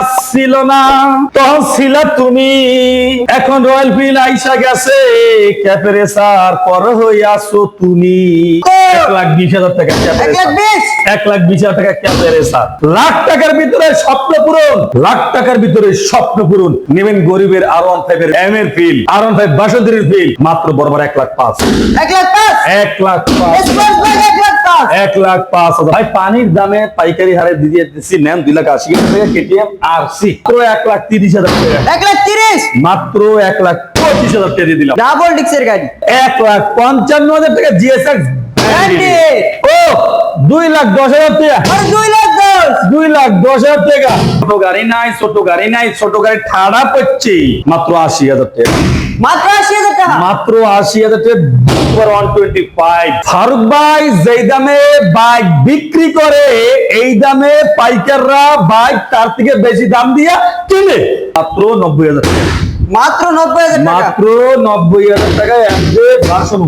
আসছিল না। তখন ছিল তুমি। এখন রয়্যাল এনফিল্ড আইসা গেছে। ক্যাপেরেসার পর তুমি। এক লাখ বিশ হাজার টাকা এক লাখ বিশ? হাজার টাকা ক্যাপেরেসার লাখ টাকার ভিতরে স্বপ্ন পূরণ। লাখ টাকার ভিতরে স্বপ্ন পূরণ। নেবেন গরিবের আর ওয়ান ফাইভ এর এম এর ফিল আর ওয়ান ফাইভ বাসন্তীর ফিল মাত্র বরাবর এক লাখ পাঁচ। এক লাখ এক লাখ পাঁচ স্পোর্টস বাইক এক লাখ পাঁচ। এক লাখ পাঁচ হাজার। ভাই পানির দামে পাইকারি হারে দিয়ে দিচ্ছি নেন দুই লাখ আশি হাজার টাকা কেটিএম আর সি মাত্র এক লাখ তিরিশ হাজার টাকা। এক লাখ তিরিশ? মাত্র এক লাখ পঁচিশ হাজার টাকা দিয়ে দিলাম। ডাবল ডিক্সের গাড়ি। এক লাখ পঞ্চান্ন হাজার টাকা জিএসএক্স ও দুই লাখ দশ হাজার টাকা। দুই লাখ দুই লাখ দশ হাজার টাকা। ছোট গাড়ি নাই ছোট গাড়ি নাই ছোট গাড়ি ঠাড়া পড়ছে। মাত্র আশি হাজার টাকা। মাত্র আশি হাজার টাকা। মাত্র আশি হাজার টাকা ওয়ান টোয়েন্টি ফাইভ ফারুক ভাই যেই দামে বাইক বিক্রি করে এই দামে পাইকাররা বাইক তার থেকে বেশি দাম দিয়া কিনে। মাত্র নব্বই হাজার টাকা। মাত্র নব্বই হাজার মাত্র নব্বই হাজার টাকায় ভার্সন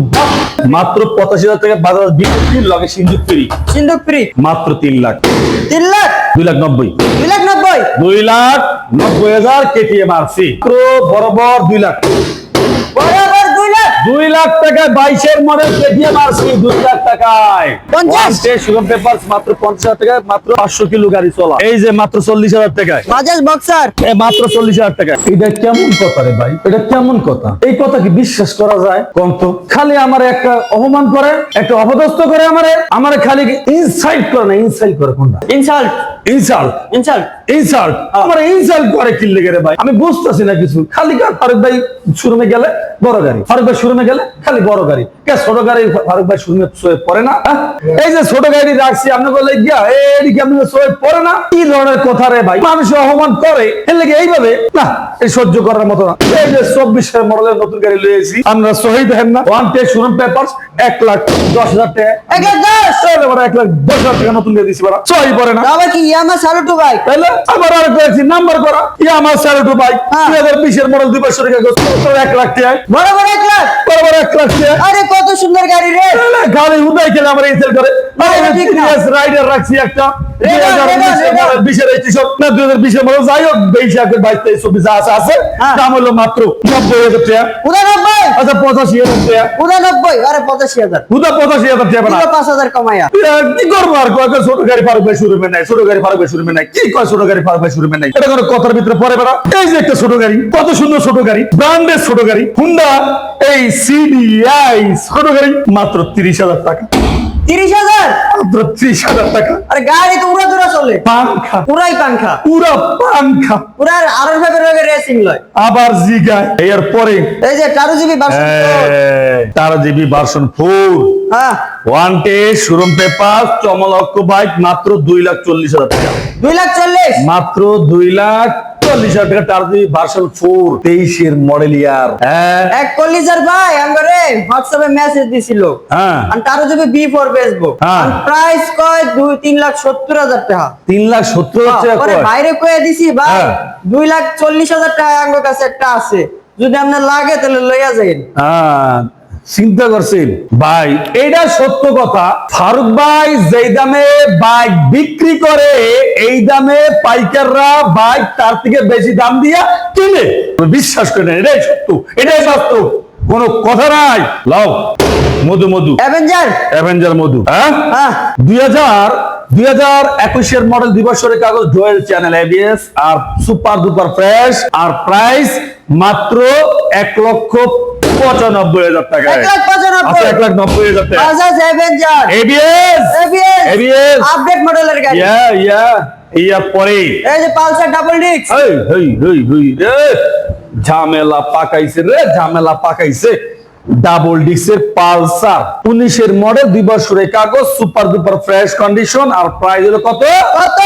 মাত্র পঁচাশি হাজার টাকা বাজার বিক্রি লগে সিন্ধু ফ্রি। সিন্ধুক ফ্রি? মাত্র তিন লাখ। তিন লাখ? দুই লাখ নব্বই। দুই লাখ নব্বই? দুই লাখ নব্বই হাজার কেটিএম আরসি মাত্র বরাবর দুই লাখ। বরাবর দুই লাখ টাকায় বাইশের মডেল আরসি দুই লাখ টাকায়। সুগম পেপার মাত্র পঞ্চাশ হাজার টাকায় মাত্র পাঁচশো কিলো গাড়ি চলা। এই যে মাত্র চল্লিশ হাজার টাকায়। বাজাজ বক্সার। মাত্র চল্লিশ হাজার টাকা এটা কেমন কথা রে ভাই? এটা কেমন কথা? এই কথা কি বিশ্বাস করা যায়? কম তো? খালি আমার একটা অপমান করে একটা অপদস্থ করে আমারে আমারে খালি ইনসাইট করে না ইনসাইট করে কোনটা? ইনসাল্ট ইনসাল্ট ইনসাল্ট ইনসাল্ট আমার ইনসাল্ট করে কি লেগে রে ভাই? আমি বুঝতেছি না কিছু। খালি কার? ভাই শোরুমে গেলে বড় গাড়ি। ফারুক ভাই শোরুমে গেলে খালি বড় গাড়ি। কে ছোট গাড়ি ফারুক ভাই শোরুমে সোয়ে পড়ে না? হ্যাঁ? এই যে ছোট গাড়ি রাখছি, আপনি বলে গিয়া এইদিকে আপনি সোয়ে পড়ে না? কি ধরনের কথা রে ভাই? মানুষ অপমান করে। এর লেগে এইভাবে, না, এই সহ্য করার মতো না। এই যে চব্বিশ মডেলের নতুন গাড়ি লয়েছি আমরা শহীদ হেন না। ওয়ান টেক শোরুম পেপার এক লাখ দশ হাজার টাকা। এক লাখ দশ? বড় হাজার টাকা নতুন দিয়ে দিছি বড়। সহি পরে না। আবার কি ইয়ামা সারুটু বাইক তাহলে আবার আর করেছি নাম্বার করা। ইয়ামা সারুটু বাইক হ্যাঁ। দুই হাজার বিশের মডেল দুই পাঁচশো টাকা এক লাখ টাকা। বরাবর এক লাখ? বড় এক লাখ টাকা। আরে কত সুন্দর গাড়ি রে। গাড়ি উদয় খেলে আমার এই সেল করে রাইডার রাখছি একটা। কথার ভিতরে পরে বেড়া। এই যে একটা ছোট গাড়ি কত সুন্দর ছোট গাড়ি ব্র্যান্ডের ছোট গাড়ি হুন্ডা এই সিডিআই ছোট গাড়ি মাত্র তিরিশ হাজার টাকা। তিরিশ হাজার? ত্রিশ হাজার টাকা। আরে গাড়ি তো উড়া দুরা চলে। পাংখা। পুরাই পাংখা। পুরা পাংখা। পুরা আরও ভাবে রেসিং লয়। আবার জিগায়। এর পরে এই যে চারু জিবি বাসন তার জিবি ভার্সন ফোর হ্যাঁ। ওয়ান টে শোরুম পেপার চমলক্ষ বাইক মাত্র দুই লাখ চল্লিশ হাজার টাকা। দুই লাখ চল্লিশ। মাত্র দুই লাখ চল্লিশ হাজার টাকা টার্জি ভার্সন ফোর তেইশের মডেল ইয়ার। হ্যাঁ। এক কলিজার ভাই আমারে হোয়াটসঅ্যাপে মেসেজ দিছিল। হ্যাঁ। আর তারও যদি বি ফোর হ্যাঁ। প্রাইস কয়? দুই তিন লাখ সত্তর হাজার টাকা। তিন লাখ সত্তর হাজার টাকা। বাইরে কয়ে দিছি ভাই হ্যাঁ। দুই লাখ চল্লিশ হাজার টাকা আমার কাছে একটা আছে। যদি আপনার লাগে তাহলে লইয়া যাইন। হ্যাঁ, চিন্তা করছেন? ভাই এটা সত্য কথা। ফারুক ভাই যেই দামে বাইক বিক্রি করে এই দামে পাইকাররা বাইক তার থেকে বেশি দাম দিয়া কিনে। বিশ্বাস করে নেন এটাই সত্য। এটাই বাস্তব। কোনো কথা নাই। লাও। মধু মধু। অ্যাভেঞ্জার অ্যাভেঞ্জার মধু। হ্যাঁ? হ্যাঁ। দুই হাজার দুই হাজার একুশের মডেল দুই বছরের কাগজ ডোয়েল চ্যানেল এবিএস আর সুপার দুপার ফ্রেশ আর প্রাইস মাত্র এক লক্ষ পঁচানব্বই হাজার টাকা এক লাখ পঁচানব্বই। আচ্ছা এক লাখ নব্বই হাজার টাকা। এবিএস এবিএস আপডেট মডেলের গাড়ি। ইয়া ইয়া ইয়ার পরে। এই যে পালসার ডাবল ডিস্ক হেই হই হই হই রে। ঝামেলা পাকাইছে রে ঝামেলা পাকাইছে। ডাবল ডিক্সের পালসার। উনিশের মডেল দুই বছরের কাগজ সুপার দুপার ফ্রেশ কন্ডিশন আর প্রাইস হলো কত? কত?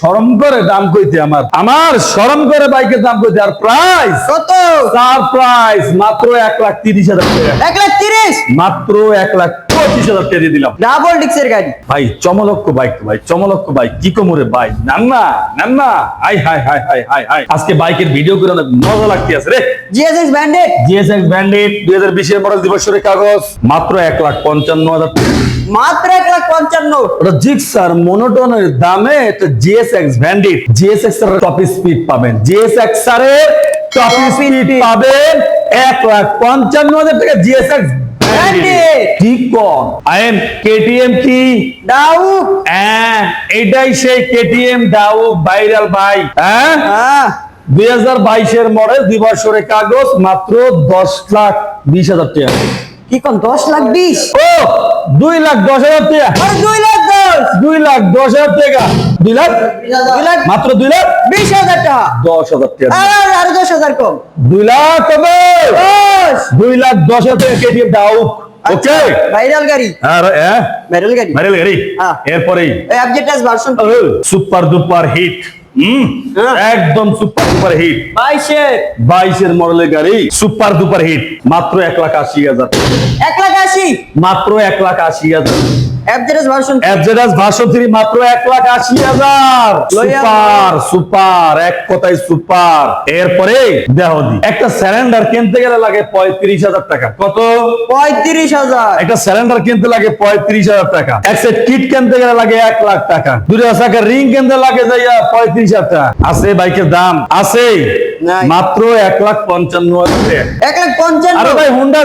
সরম করে দাম কইতে আমার। আমার সরম করে বাইকের দাম কইতে আর প্রাইস কত? তার প্রাইস মাত্র এক লাখ তিরিশ হাজার টাকা। এক লাখ তিরিশ? মাত্র এক লাখ পঁচিশ হাজার টাকা দিয়ে দিলাম। ডাবল ডিস্কের গাড়ি। ভাই চমলক্ষ বাইক তো ভাই চমলক্ষ বাইক কি কোমরে বাইক নান না নান না hi hi hi hi hi hi. আজকে বাইকের ভিডিও করে অনেক মজা লাগতে আছে রে। জিএসএক্স ব্যান্ডেড জিএসএক্স ব্যান্ডেড দুই হাজার বিশের মডেল দিবসের কাগজ মাত্র এক লাখ পঞ্চান্ন হাজার মাত্র এক লাখ পঞ্চান্ন। ওটা জিক্সার মনোটনের দামে একটা জিএসএক্স ব্যান্ডিট জিএসএক্স এর টপ স্পিড পাবেন। জিএসএক্স এর টপ স্পিড পাবেন এক লাখ পঞ্চান্ন হাজার টাকা জিএসএক্স ঠিক কম আইএম কেটিএম কি? ডাউক হ্যাঁ এটাই সেই কেটিএম ডাউ ভাইরাল ভাই। হ্যাঁ? হ্যাঁ। দুই হাজার বাইশের মডেল দুই বছরের কাগজ মাত্র দশ লাখ বিশ হাজার টাকা। কি কোন দশ লাখ বিশ? ও দুই লাখ দশ হাজার টাকা। দুই লাখ দশ। দুই লাখ দশ হাজার টাকা। দুই লাখ? দুই লাখ। মাত্র দুই লাখ? বিশ হাজার টাকা। দশ হাজার টাকা। আর আরও দশ হাজার কম। দুই লাখ কবে দুই লাখ দশ হাজার টাকা কেটিএম দাও ওকে ভাইরাল গাড়ি। হ্যাঁ ভাইরাল গাড়ি। ভাইরাল গাড়ি? হ্যাঁ। এরপরেই? আপডেটাস ভার্সন সুপার দুপার হিট হম? হ্যাঁ। একদম সুপার দুপার হিট বাইশের। বাইশের মডেলের গাড়ি সুপার দুপার হিট মাত্র এক লাখ আশি হাজার। এক লাখ আশি। মাত্র এক লাখ আশি হাজার। ভার্সন ভার্সন মাত্র এক লাখ আশি হাজার। সুপার সুপার এক কথায় সুপার। এরপরে একটা সিলিন্ডার কিনতে গেলে লাগে পঁয়ত্রিশ হাজার টাকা। কত? একটা সিলিন্ডার কিনতে লাগে পঁয়ত্রিশ হাজার টাকা। এক সেট কিট কিনতে গেলে লাগে লাখ টাকা। দুটো রিং কিনতে লাগে যাইয়া পঁয়ত্রিশ হাজার টাকা। আছে বাইকের দাম? আছে। মাত্র এক লাখ পঞ্চান্ন এক লাখ পঞ্চান্ন। ভাই হুন্ডা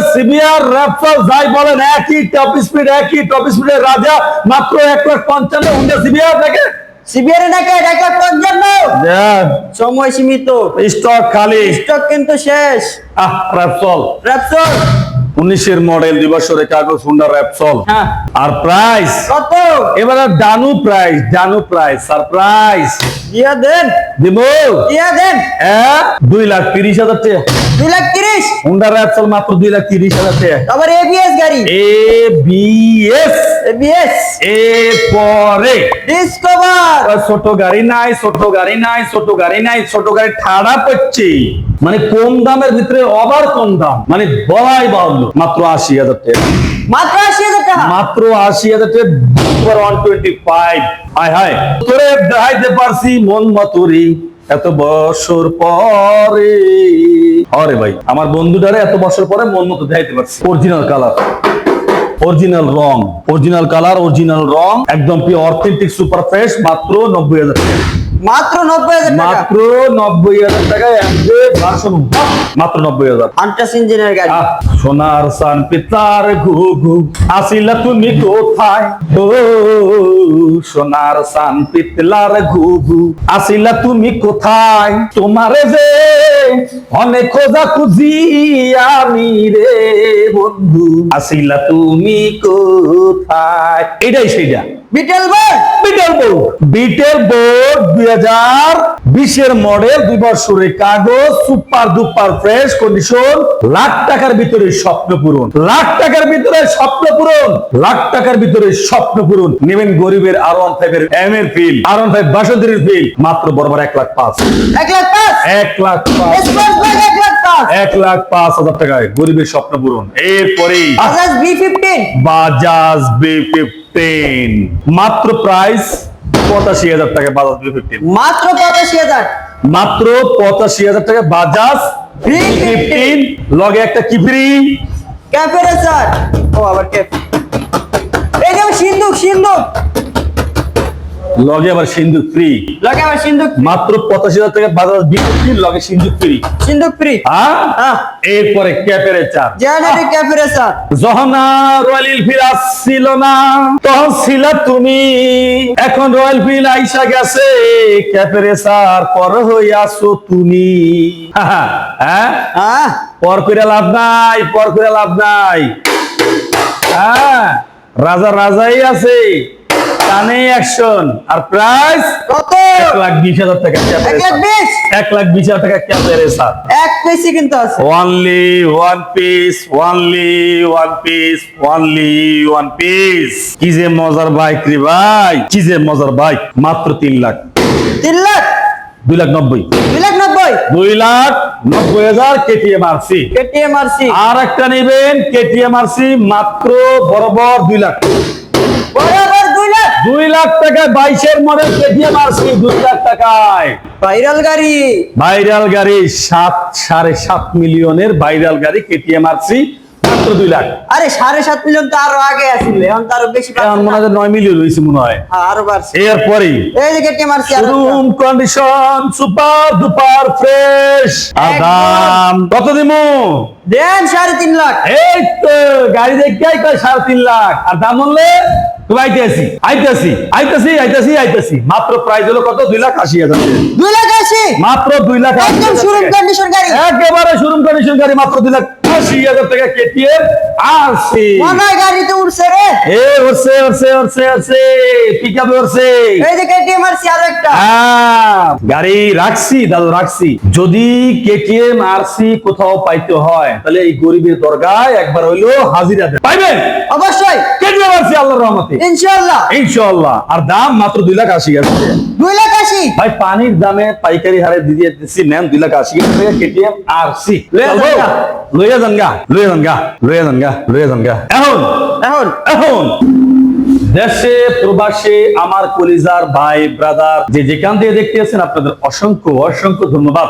র্যাপসল যাই বলেন একই টপ স্পিড একই টপ স্পিডের রাজা মাত্র এক লাখ পঞ্চান্ন হুন্ডা সিবিআর থেকে সিবিআর নাকি এক লাখ পঞ্চান্ন? সময় সীমিত। স্টক খালি। স্টক কিন্তু শেষ। আহ উনিশের মডেল দুই বছরের কাগজ হুন্ডা র্যাপসল হ্যাঁ। আর প্রাইস কত? এবারে ডানু প্রাইস ডানু প্রাইস সারপ্রাইজ দিয়া দেন। দিব? দিয়া দেন। হ্যাঁ? দুই লাখ তিরিশ হাজার টাকা। দুই লাখ তিরিশ? হুন্ডা র্যাপসল মাত্র দুই লাখ তিরিশ হাজার টাকা। আবার এবিএস গাড়ি। এ বি এস এবিএস এর পরে ডিসকভার ছোট গাড়ি নাই ছোট গাড়ি নাই ছোট গাড়ি নাই ছোট গাড়ি ঠাড়া পড়ছে মানে কম দামের ভিতরে অবার কম দাম। মানে বলাই বাহুল্য। মাত্র আশি হাজার টাকা। মাত্র আশি হাজার টাকা? মাত্র আশি হাজার টাকা ওয়ান টোয়েন্টি ফাইভ হায় হায়। তোরে দেখাইতে পারছি মন মতুরি এত বছর পরে। আরে ভাই আমার বন্ধুটারে এত বছর পরে মন মতো দেখাইতে পারছি। অরিজিনাল কালার অরিজিনাল রং অরিজিনাল কালার অরিজিনাল রং একদম অথেন্টিক সুপার ফ্রেশ মাত্র নব্বই হাজার টাকা। মাত্র নব্বই হাজার মাত্র নব্বই হাজার টাকায় অ্যান্ড্রয়েড ভার্সন মাত্র নব্বই হাজার। আন্টাস ইঞ্জিনের গাড়ি। সোনার সান পিতার ঘু ঘু আসিলা তুমি কোথায়? ও সোনার সান পিতলার ঘু ঘু আসিলা তুমি কোথায়? তোমারে যে অনেক খোঁজা খুঁজি আমি রে বন্ধু আসিলা তুমি কোথায়? এটাই সেইটা। বিটেল বার বিটেল বোর্ড। বিটেল বোর্ড দুই হাজার বিশের মডেল দুই বছরের কাগজ সুপার দুপার ফ্রেশ কন্ডিশন লাখ টাকার ভিতরে স্বপ্ন পূরণ। লাখ টাকার ভিতরে স্বপ্ন পূরণ। লাখ টাকার ভিতরে স্বপ্ন পূরণ। নেবেন গরিবের আর ওয়ান ফাইভের এম এর ফিল আর ওয়ান ফাইভ বাসন্তীর ফিল মাত্র বরাবর এক লাখ পাঁচ। এক লাখ পাঁচ? এক লাখ পাঁচ। এক লাখ পাঁচ। এক লাখ পাঁচ হাজার টাকায় গরিবের স্বপ্ন পূরণ। এরপরেই Bajaj V fifteen Bajaj V fifteen মাত্র প্রাইস পঁচাশি হাজার টাকা বাজাজ বি ফিফটিন মাত্র পঁচাশি হাজার। মাত্র পঁচাশি হাজার টাকা বাজাজ বি ফিফটিন লগে একটা কি ফ্রি ক্যাফে রেসার ও আবার ক্যাফ এই যে সিন্ধুক সিন্ধুক লগে আবার সিন্ধু ফ্রি লাগে আবার সিন্ধুক মাত্র পঁচাশি হাজার টাকা বাজাজ বি ফিফটিন লগে সিন্ধু ফ্রি সিন্ধুক ফ্রি হ্যাঁ? হ্যাঁ। এরপরে ক্যাপের যখন রয়্যাল এনফিল্ড আসছিল না। তখন ছিল তুমি। এখন রয়্যাল ফিল্ড আইসা গেছে। ক্যাপেরেসার পর হইয়াছো তুমি। হ্যাঁ? হ্যাঁ। পর করে লাভ নাই পর করে লাভ নাই। হ্যাঁ? রাজা রাজাই আছে। কানে অ্যাকশন আর প্রাইস কত? এক লাখ হাজার টাকা এক লাখ লাখ হাজার টাকা এক পেসি কিন্তু আছে। Piece কি যে মজার বাইক রে ভাই কি যে মজার বাইক মাত্র তিন লাখ। তিন লাখ? দুই লাখ নব্বই। দুই লাখ নব্বই? দুই লাখ নব্বই হাজার কেটিএম আরসি কেটিএম আরসি আর একটা নেবেন কেটিএম আরসি মাত্র বরাবর দুই লাখ। দুই লাখ টাকায় বাইশের মডেল কেটিএম আরসি দুই লাখ টাকায়। ভাইরাল গাড়ি। ভাইরাল গাড়ি সাত সাড়ে সাত মিলিয়নের ভাইরাল গাড়ি কেটিএম মাত্র দুই লাখ। আরে সাড়ে সাত মিলিয়ন তো আরও আগে আসলে এখন তো আরও বেশি এখন মনে হয় নয় মিলিয়ন হয়েছে মনে হয়। হ্যাঁ, আরও বাড়ছে। এরপরেই এই যে কেটিএম আর রুম কন্ডিশন সুপার দুপার ফ্রেশ আর দাম কত দিমু? দেন সাড়ে তিন লাখ। এই তো গাড়ি দেখে কয় সাড়ে তিন লাখ। আর দাম বললে তুমি আইতেছি আইতেছি আইতেছি আইতেছি আইতেছি মাত্র প্রাইস হলো কত দুই লাখ আশি হাজার। দুই লাখ আশি মাত্র দুই লাখ একদম শোরুম। কন্ডিশন গাড়ি একেবারে শোরুম কন্ডিশন গাড়ি মাত্র দুই লাখ আশি হাজার টাকা কেটিএম আর সি গাড়িতে উঠছে রে। এ উঠছে উঠছে উঠছে উঠছে পিক আপে উঠছে এই যে কেটিএম আর আরও একটা। হ্যাঁ, গাড়ি রাখছি দাদু রাখছি। যদি কেটিএম আরসি কোথাও পাইতে হয় তাহলে এই গরিবের দরগায় একবার হইল হাজিরা দেন। পাইবেন? অবশ্যই। কেটিএম আরসি আল্লাহর রহমতে। ইনশাআল্লাহ। ইনশাআল্লাহ। আর দাম মাত্র দুই লাখ আশি হাজার। টাকা। দুই লাখ আশি। ভাই পানির দামে পাইকারি হারে দিয়ে দিচ্ছি নেন দুই লাখ আশি। কেটিএম যান গা। লইয়া যান গা। লইয়া যান গা। লইয়া যান গা। লইয়া যান গা। এখন। এখন। এখন। দেশে প্রবাসে আমার কলিজার ভাই ব্রাদার যে যেখান থেকে দেখতেছেন আপনাদের অসংখ্য অসংখ্য ধন্যবাদ।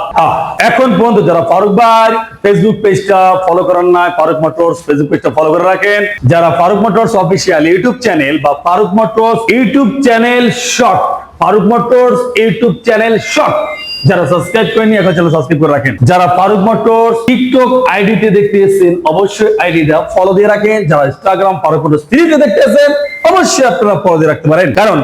এখন পর্যন্ত যারা ফারুক ভাই ফেসবুক পেজটা ফলো করেন না ফারুক মোটরস ফেসবুক পেজটা ফলো করে রাখেন। যারা Farooq motors official YouTube channel বা Farooq motors YouTube channel short Farooq motors YouTube channel short যারা সাবস্ক্রাইব করেনি এখন চ্যানেল সাবস্ক্রাইব করে রাখেন। যারা ফারুক মোটরস টিকটক আইডিতে দেখতেছেন অবশ্যই আইডিটা ফলো দিয়ে রাখেন। যারা ইনস্টাগ্রাম ফারুক মোটরস থ্রিতে দেখতেছেন অবশ্যই আপনারা ফলো দিয়ে রাখতে পারেন। কারণ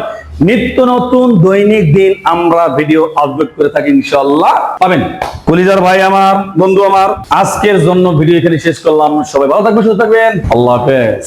নিত্য নতুন দৈনিক দিন আমরা ভিডিও আপলোড করে থাকি ইনশাল্লাহ পাবেন। কলিজার ভাই আমার, বন্ধু আমার, আজকের জন্য ভিডিও এখানে শেষ করলাম। সবাই ভালো থাকবেন, সুস্থ থাকবেন। আল্লাহ হাফেজ।